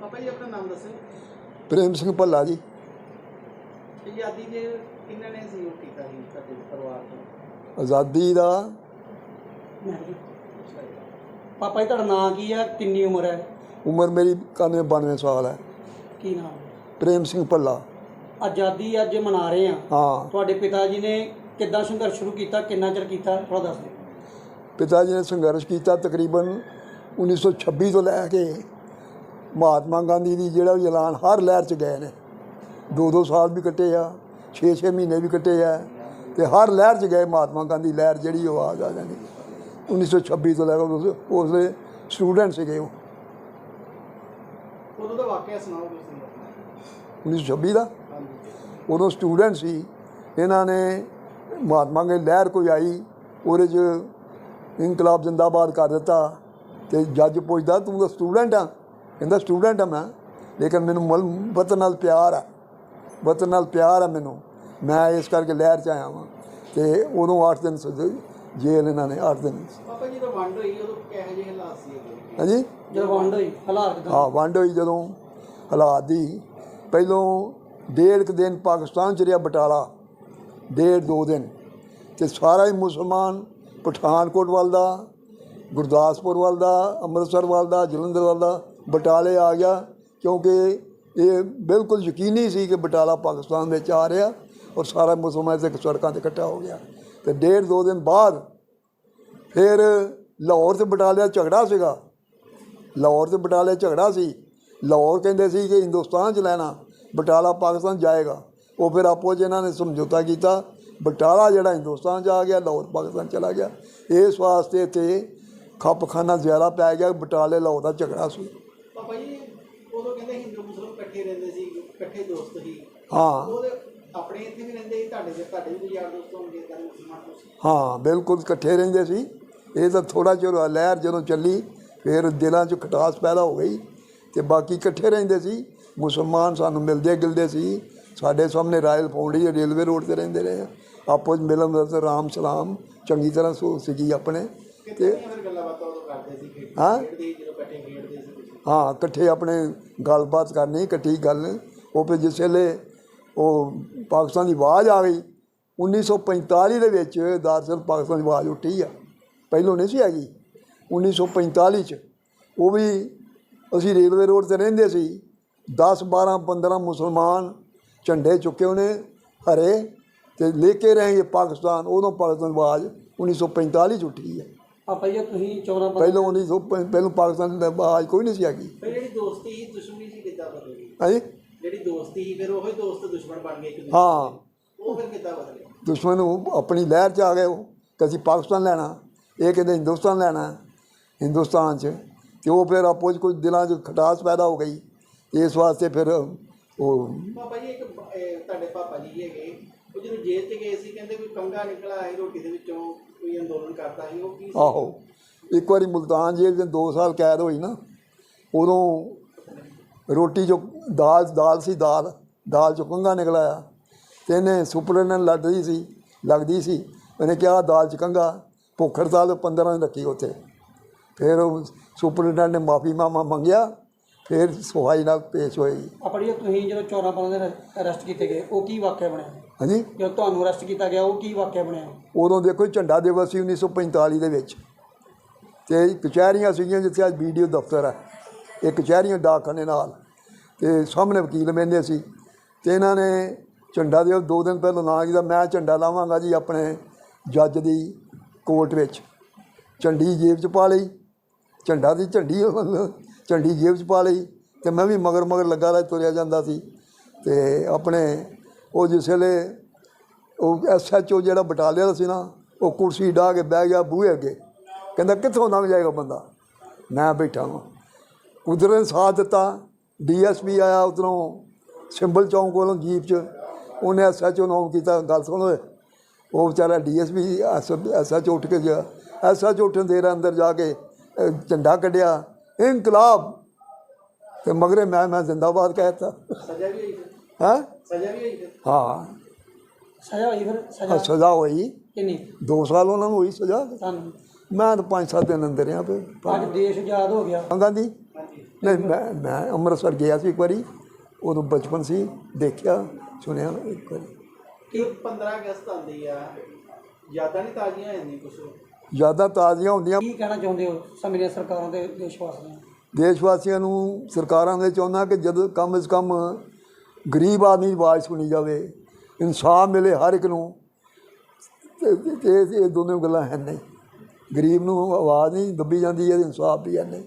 ਪਾਪਾ ਜੀ ਆਪਣਾ ਨਾਮ ਦੱਸੋ ਪ੍ਰੇਮ ਸਿੰਘ ਭੱਲਾ ਜੀ। ਆਜ਼ਾਦੀ ਦੇ ਕਿੰਨਾਂ ਨੇ ਸਹਿਯੋਗ ਕੀਤਾ ਸੀ ਤੁਹਾਡੇ ਪਰਿਵਾਰ ਤੋਂ? ਆਜ਼ਾਦੀ ਦਾ ਪਾਪਾ ਜੀ ਤੁਹਾਡਾ ਨਾਂ ਕੀ ਹੈ ਕਿੰਨੀ ਉਮਰ ਹੈ? ਉਮਰ ਮੇਰੀ 91 92 ਸਾਲ ਹੈ। ਕੀ ਨਾਮ? ਪ੍ਰੇਮ ਸਿੰਘ ਭੱਲਾ। ਆਜ਼ਾਦੀ ਅੱਜ ਮਨਾ ਰਹੇ ਆ। ਹਾਂ। ਤੁਹਾਡੇ ਪਿਤਾ ਜੀ ਨੇ ਕਿੱਦਾਂ ਸੰਘਰਸ਼ ਸ਼ੁਰੂ ਕੀਤਾ? ਕਿੰਨਾ ਚਿਰ ਕੀਤਾ? ਥੋੜਾ ਦੱਸ ਦਿਓ। ਪਿਤਾ ਜੀ ਨੇ ਸੰਘਰਸ਼ ਕੀਤਾ ਤਕਰੀਬਨ 1926 ਤੋਂ ਲੈ ਕੇ ਮਹਾਤਮਾ ਗਾਂਧੀ ਦੀ ਜਿਹੜਾ ਵੀ ਐਲਾਨ ਹਰ ਲਹਿਰ 'ਚ ਗਏ ਨੇ। ਦੋ ਦੋ ਸਾਲ ਵੀ ਕੱਟੇ ਆ 6-6 ਮਹੀਨੇ ਵੀ ਕੱਟੇ ਆ ਤੇ ਹਰ ਲਹਿਰ 'ਚ ਗਏ ਮਹਾਤਮਾ ਗਾਂਧੀ ਲਹਿਰ ਜਿਹੜੀ ਉਹ ਆ ਜਾਣੀ। 1926 ਤੋਂ ਲੈ ਕੇ ਉਸ ਉਸਦੇ ਸਟੂਡੈਂਟ ਸੀਗੇ ਉਹ। ਉਦੋਂ ਦਾ ਵਾਕਿਆ ਸੁਣਾਓ ਤੁਸੀਂ ਆਪਣਾ 1926 ਦਾ? ਉਦੋਂ ਸਟੂਡੈਂਟ ਸੀ। ਇਹਨਾਂ ਨੇ ਮਹਾਤਮਾ ਗਾਂਧੀ ਲਹਿਰ ਕੋਈ ਆਈ ਉਹਦੇ 'ਚ ਇਨਕਲਾਬ ਜਿੰਦਾਬਾਦ ਕਰ ਦਿੱਤਾ ਤੇ ਜੱਜ ਪੁੱਛਦਾ ਤੂੰ ਤਾਂ ਸਟੂਡੈਂਟ ਆ? ਕਹਿੰਦਾ ਸਟੂਡੈਂਟ ਆ ਮੈਂ ਲੇਕਿਨ ਮੈਨੂੰ ਮਲ ਵਤਨ ਨਾਲ ਪਿਆਰ ਆ। ਵਤਨ ਨਾਲ ਪਿਆਰ ਆ ਮੈਨੂੰ। ਮੈਂ ਇਸ ਕਰਕੇ ਲਹਿਰ 'ਚ ਆਇਆ ਵਾਂ ਤੇ ਉਦੋਂ 8 ਦਿਨ ਸਜ਼ਾ ਜੇਲ੍ਹ ਇਹਨਾਂ ਨੇ 8 ਦਿਨ। ਪਾਪਾ ਜੀ ਜਦੋਂ ਵੰਡ ਹੋਈ ਉਦੋਂ ਕਿਹੋ ਜਿਹੇ ਹਾਲਾਤ ਸੀ? ਹਾਂਜੀ? ਜਦੋਂ ਵੰਡ ਹੋਈ ਹਾਲਾਤ ਹਾਂ ਵੰਡ ਹੋਈ ਜਦੋਂ ਹਾਲਾਤ ਦੀ। ਪਹਿਲੋਂ ਡੇਢ ਕੁ ਦਿਨ ਪਾਕਿਸਤਾਨ ਚ ਰਿਹਾ ਬਟਾਲਾ ਡੇਢ ਦੋ ਦਿਨ। ਤੇ ਸਾਰਾ ਹੀ ਮੁਸਲਮਾਨ ਪਠਾਨਕੋਟ ਵੱਲ ਦਾ ਗੁਰਦਾਸਪੁਰ ਵੱਲ ਦਾ ਅੰਮ੍ਰਿਤਸਰ ਵੱਲ ਦਾ ਜਲੰਧਰ ਵੱਲ ਦਾ ਬਟਾਲੇ ਆ ਗਿਆ ਕਿਉਂਕਿ ਇਹ ਬਿਲਕੁਲ ਯਕੀਨੀ ਸੀ ਕਿ ਬਟਾਲਾ ਪਾਕਿਸਤਾਨ ਵਿੱਚ ਆ ਰਿਹਾ ਔਰ ਸਾਰਾ ਮੁਸਲਮਾਨ ਇੱਥੇ ਸੜਕਾਂ ਤੇ ਇਕੱਠਾ ਹੋ ਗਿਆ। ਤੇ ਡੇਢ ਦੋ ਦਿਨ ਬਾਅਦ ਫਿਰ ਲਾਹੌਰ ਤੇ ਬਟਾਲੇ ਦਾ ਝਗੜਾ ਸੀਗਾ। ਲਾਹੌਰ ਤੇ ਬਟਾਲੇ ਝਗੜਾ ਸੀ। ਲਾਹੌਰ ਕਹਿੰਦੇ ਸੀ ਕਿ ਹਿੰਦੁਸਤਾਨ ਚ ਲੈਣਾ, ਬਟਾਲਾ ਪਾਕਿਸਤਾਨ ਜਾਏਗਾ। ਉਹ ਫਿਰ ਆਪੋ 'ਚ ਇਹਨਾਂ ਨੇ ਸਮਝੌਤਾ ਕੀਤਾ, ਬਟਾਲਾ ਜਿਹੜਾ ਹਿੰਦੁਸਤਾਨ ਚ ਆ ਗਿਆ, ਲਾਹੌਰ ਪਾਕਿਸਤਾਨ ਚਲਾ ਗਿਆ। ਇਸ ਵਾਸਤੇ ਤੇ ਖੱਪਖਾਨਾ ਜ਼ਿਆਦਾ ਪੈ ਗਿਆ ਬਟਾਲੇ ਲਾਹੌਰ ਦਾ ਝਗੜਾ ਸੀ ਪਾਪਾ ਜੀ ਉਦੋਂ ਕਹਿੰਦੇ ਹਿੰਦੂ ਮੁਸਲਮਾਨ ਇਕੱਠੇ ਰਹਿੰਦੇ ਸੀ ਇਕੱਠੇ ਦੋਸਤ ਸੀ ਹਾਂ। ਉਹਦੇ ਆਪਣੇ ਇੱਥੇ ਵੀ ਰਹਿੰਦੇ ਸੀ ਤੁਹਾਡੇ ਦੇ ਤੁਹਾਡੇ ਵੀ ਯਾਰ ਦੋਸਤ ਹੋਣਗੇ ਤਾਂ ਮੁਸਲਮਾਨ ਤੁਸੀਂ। ਹਾਂ ਬਿਲਕੁਲ ਇਕੱਠੇ ਰਹਿੰਦੇ ਸੀ। ਇਹ ਤਾਂ ਥੋੜਾ ਚਿਰ ਲਹਿਰ ਜਦੋਂ ਚੱਲੀ ਫਿਰ ਦਿਲਾਂ 'ਚ ਖਟਾਸ ਪੈਦਾ ਹੋ ਗਈ ਤੇ ਬਾਕੀ ਇਕੱਠੇ ਰਹਿੰਦੇ ਸੀ। ਮੁਸਲਮਾਨ ਸਾਨੂੰ ਮਿਲਦੇ ਗਿਲਦੇ ਸੀ। ਸਾਡੇ ਸਾਹਮਣੇ ਰਾਇਲ ਫੌਂਡੀ ਰੇਲਵੇ ਰੋਡ ਤੇ ਰਹਿੰਦੇ ਰਹੇ। ਆਪੋ 'ਚ ਮਿਲਣ ਦਾ ਰਾਮ ਸਲਾਮ ਚੰਗੀ ਤਰ੍ਹਾਂ ਸੋ ਸੀਗੀ ਆਪਣੇ ਤੇ ਫਿਰ ਗੱਲਾਂ ਬਾਤਾਂ ਉਦੋਂ ਕਰਦੇ ਸੀ ਖੇਡ- ਹਾਂ? ਖੇਡਦੇ ਸੀ, ਜਦੋਂ ਇਕੱਠੇ ਖੇਡਦੇ ਸੀ ਤੁਸੀਂ? ਹਾਂ ਇਕੱਠੇ ਆਪਣੇ ਗੱਲਬਾਤ ਕਰਨੀ ਇਕੱਠੀ ਗੱਲ। ਉਹ ਫਿਰ ਜਿਸ ਵੇਲੇ ਉਹ ਪਾਕਿਸਤਾਨ ਦੀ ਆਵਾਜ਼ ਆ ਗਈ 1945 ਦੇ ਵਿੱਚ ਦਰਅਸਲ ਪਾਕਿਸਤਾਨ ਦੀ ਆਵਾਜ਼ ਉੱਠੀ ਆ। ਪਹਿਲੋਂ ਨਹੀਂ ਸੀ ਹੈਗੀ। 1945 ਚ ਉਹ ਵੀ ਅਸੀਂ ਰੇਲਵੇ ਰੋਡ ਤੇ ਰਹਿੰਦੇ ਸੀ। 10 12 15 ਮੁਸਲਮਾਨ ਝੰਡੇ ਚੁੱਕੇ ਉਹਨੇ ਹਰੇ ਤੇ ਲੈ ਕੇ ਰਹੇਗੇ ਪਾਕਿਸਤਾਨ। ਉਦੋਂ ਪਾਕਿਸਤਾਨ ਦੀ ਆਵਾਜ਼ 1945 ਚ ਉੱਠੀ ਹੈ ਪਾਪਾ ਜੀ ਤੁਸੀਂ 14 15 ਪਹਿਲੋਂ 1900 ਪਹਿਲੋਂ ਪਾਕਿਸਤਾਨ ਦੀ ਆਵਾਜ਼ ਕੋਈ ਨਹੀਂ ਸੀ ਫਿਰ ਜਿਹੜੀ ਦੋਸਤੀ ਸੀ ਦੁਸ਼ਮਣੀ ਸੀ ਕਿੱਦਾਂ ਬਦਲੀ ਹਾਂਜੀ ਜਿਹੜੀ ਦੋਸਤੀ ਸੀ ਫਿਰ ਉਹੀ ਦੋਸਤ ਦੁਸ਼ਮਣ ਬਣ ਗਏ ਇੱਕ ਦੂਜੇ ਹਾਂ। ਉਹ ਫਿਰ ਕਿੱਦਾਂ ਬਦਲੇ ਦੁਸ਼ਮਣ ਉਹ ਆਪਣੀ ਲਹਿਰ 'ਚ ਆ ਗਏ ਉਹ ਕਿ ਅਸੀਂ ਪਾਕਿਸਤਾਨ ਲੈਣਾ ਇਹ ਕਹਿੰਦੇ ਹਿੰਦੁਸਤਾਨ ਲੈਣਾ ਹਿੰਦੁਸਤਾਨ 'ਚ। ਤੇ ਉਹ ਫਿਰ ਆਪੋ 'ਚ ਕੁਝ ਦਿਲਾਂ 'ਚ ਖਟਾਸ ਪੈਦਾ ਹੋ ਗਈ। ਇਸ ਵਾਸਤੇ ਫਿਰ ਉਹ ਪਾਪਾ ਜੀ ਇੱਕ ਬ- ਇਹ ਤੁਹਾਡੇ ਪਾਪਾ ਜੀ ਹੈਗੇ। ਉਹ ਜਦੋਂ ਜੇਲ੍ਹ 'ਚ ਗਏ ਸੀ ਕਹਿੰਦੇ ਕੋਈ ਕੰਗਾ ਨਿਕਲਾ ਸੀ ਰੋਟੀ ਦੇ ਵਿੱਚੋਂ ਕੋਈ ਅੰਦੋਲਨ ਕਰਦਾ ਸੀ ਉਹ ਕੀ ਸੀ? ਆਹੋ। ਇੱਕ ਵਾਰੀ ਮੁਲਤਾਨ ਜੇਲ੍ਹ ਦੇ 2 ਸਾਲ ਕੈਦ ਹੋਈ ਨਾ ਉਦੋਂ ਰੋਟੀ ਜੋ ਦਾਲ ਦਾਲ ਸੀ ਦਾਲ ਦਾਲ ਚੋਂ ਕੰਗਾ ਨਿਕਲਾਇਆ ਤੇ ਇਹਨੇ ਸੁਪਰਡੈਂਟ ਲੱਗਦੀ ਸੀ ਲੱਗਦੀ ਸੀ। ਉਹਨੇ ਕਿਹਾ ਦਾਲ ਚ ਕੰਗਾ ਭੁੱਖ ਹੜਤਾਲ 15 ਦਿਨ ਰੱਖੀ ਉੱਥੇ। ਫਿਰ ਉਹ ਸੁਪਰਡੈਂਟ ਨੇ ਮਾਫੀ ਮਾਮਾ ਮੰਗਿਆ। ਫਿਰ ਸਫ਼ਾਈ ਨਾਲ ਪੇਸ਼ ਹੋਈ ਪਾਪਾ ਜੀ ਤੁਸੀਂ ਜਦੋਂ 14 15 ਦਿਨ ਅਰੈਸਟ ਕੀਤੇ ਗਏ ਉਹ ਕੀ ਵਾਕਿਆ ਬਣਿਆ? ਹਾਂਜੀ? ਜਦੋਂ ਤੁਹਾਨੂੰ ਅਰੈਸਟ ਕੀਤਾ ਗਿਆ ਉਹ ਕੀ ਵਾਕਿਆ ਬਣਿਆ? ਉਦੋਂ ਦੇਖੋ ਝੰਡਾ ਦਿਵਸ ਸੀ 1945 ਦੇ ਵਿੱਚ। ਤੇ ਕਚਹਿਰੀਆਂ ਸੀਗੀਆਂ ਜਿੱਥੇ ਅੱਜ ਵੀਡੀਓ ਦਫ਼ਤਰ ਹੈ। ਇਹ ਕਚਹਿਰੀਆਂ ਡਾਕਖਾਨੇ ਨਾਲ ਤੇ ਸਾਹਮਣੇ ਵਕੀਲ ਮੈਨੇ ਸੀ ਤੇ ਇਹਨਾਂ ਨੇ ਝੰਡਾ ਦੇ ਦੋ ਦਿਨ ਪਹਿਲਾਂ ਨਾਂ ਕੀਤਾ, ਮੈਂ ਝੰਡਾ ਲਾਵਾਂਗਾ ਜੀ ਆਪਣੇ ਜੱਜ ਦੀ ਕੋਰਟ ਵਿੱਚ। ਝੰਡੀ ਜੇਬ 'ਚ ਪਾ ਲਈ, ਝੰਡਾ ਦੀ ਝੰਡੀ ਝੰਡੀ ਜੇਬ 'ਚ ਪਾ ਲਈ ਤੇ ਮੈਂ ਵੀ ਮਗਰ ਮਗਰ ਲੱਗਾ ਰਿਹਾ ਤੁਰਿਆ ਜਾਂਦਾ ਸੀ ਤੇ ਆਪਣੇ ਉਹ ਜਿਸ ਵੇਲੇ ਉਹ ਐਸਐਚਓ ਜਿਹੜਾ ਬਟਾਲੇ ਦਾ ਸੀ ਨਾ, ਉਹ ਕੁਰਸੀ ਢਾਹ ਕੇ ਬਹਿ ਗਿਆ ਬੂਹੇ ਅੱਗੇ, ਕਹਿੰਦਾ ਕਿੱਥੋਂ ਲੰਘ ਜਾਏਗਾ ਬੰਦਾ? ਮੈਂ ਬੈਠਾ ਹਾਂ ਉਧਰ ਨੇ ਸਾਥ ਦਿੱਤਾ ਡੀਐਸਪੀ ਆਇਆ ਉਧਰੋਂ ਸਿੰਬਲ ਚੌਂਕ ਕੋਲੋਂ ਜੀਪ 'ਚ ਉਹਨੇ ਐਸਐਚਓ ਨੂੰ ਕੀਤਾ ਗੱਲ ਸੁਣ ਉਹ ਵਿਚਾਰਾ ਡੀਐਸਪੀ ਐਸਐਚਓ ਉੱਠ ਕੇ ਗਿਆ। ਐਸਐਚਓ ਉੱਠਣ ਦੇ ਅੰਦਰ ਜਾ ਕੇ ਝੰਡਾ ਕੱਢਿਆ ਇਨਕਲਾਬ। ਤੇ ਮਗਰੇ ਮੈਂ ਮੈਂ ਜ਼ਿੰਦਾਬਾਦ ਕਹਿਤਾ ਸਜ਼ਾ ਵੀ ਹੋਈ ਹੈ? ਸਜ਼ਾ ਵੀ ਹੋਈ ਹਾਂ। ਸਜ਼ਾ ਹੋਈ ਫਿਰ? ਸਜ਼ਾ? ਸਜ਼ਾ ਹੋਈ। ਕਿੰਨੀ? 2 ਸਾਲ ਉਹਨਾਂ ਨੂੰ ਹੋਈ ਸਜ਼ਾ। ਤੁਹਾਨੂੰ? ਮੈਂ ਤਾਂ 5-7 ਦਿਨ ਅੰਦਰ ਰਿਹਾ ਅੱਜ ਦੇਸ਼ ਆਜ਼ਾਦ ਹੋ ਗਿਆ। ਗਾਂਧੀ। ਨਹੀਂ ਮੈਂ ਮੈਂ ਅੰਮ੍ਰਿਤਸਰ ਗਿਆ ਸੀ ਇੱਕ ਵਾਰੀ ਉਦੋਂ ਬਚਪਨ ਸੀ ਦੇਖਿਆ ਸੁਣਿਆ ਇੱਕ ਵਾਰੀ। ਕਿ 15 ਅਗਸਤ ਆਉਂਦੀ ਆ ਯਾਦਾਂ ਨਹੀਂ ਤਾਜ਼ੀਆਂ ਹੋ ਜਾਂਦੀਆਂ ਕੁਝ ਯਾਦਾਂ ਤਾਜ਼ੀਆਂ ਹੁੰਦੀਆਂ। ਕੀ ਕਹਿਣਾ ਚਾਹੁੰਦੇ ਹੋ ਸਮੇਂ ਸਰਕਾਰਾਂ ਦੇ ਦੇਸ਼ ਵਾਸੀਆਂ ਨੂੰ? ਦੇਸ਼ ਵਾਸੀਆਂ ਨੂੰ ਸਰਕਾਰਾਂ ਦੇ ਚਾਹੁੰਦਾ ਕਿ ਜਦੋਂ ਕਮ ਇਸ ਕਮ ਗਰੀਬ ਆਦਮੀ ਦੀ ਆਵਾਜ਼ ਸੁਣੀ ਜਾਵੇ ਇਨਸਾਫ ਮਿਲੇ ਹਰ ਇੱਕ ਨੂੰ ਤੇ ਇਹ ਦੋਨੋਂ ਗੱਲਾਂ ਹੈ ਨਹੀਂ। ਗਰੀਬ ਨੂੰ ਆਵਾਜ਼ ਨਹੀਂ ਦੱਬੀ ਜਾਂਦੀ ਹੈ ਇਨਸਾਫ ਵੀ ਹੈ ਨਹੀਂ।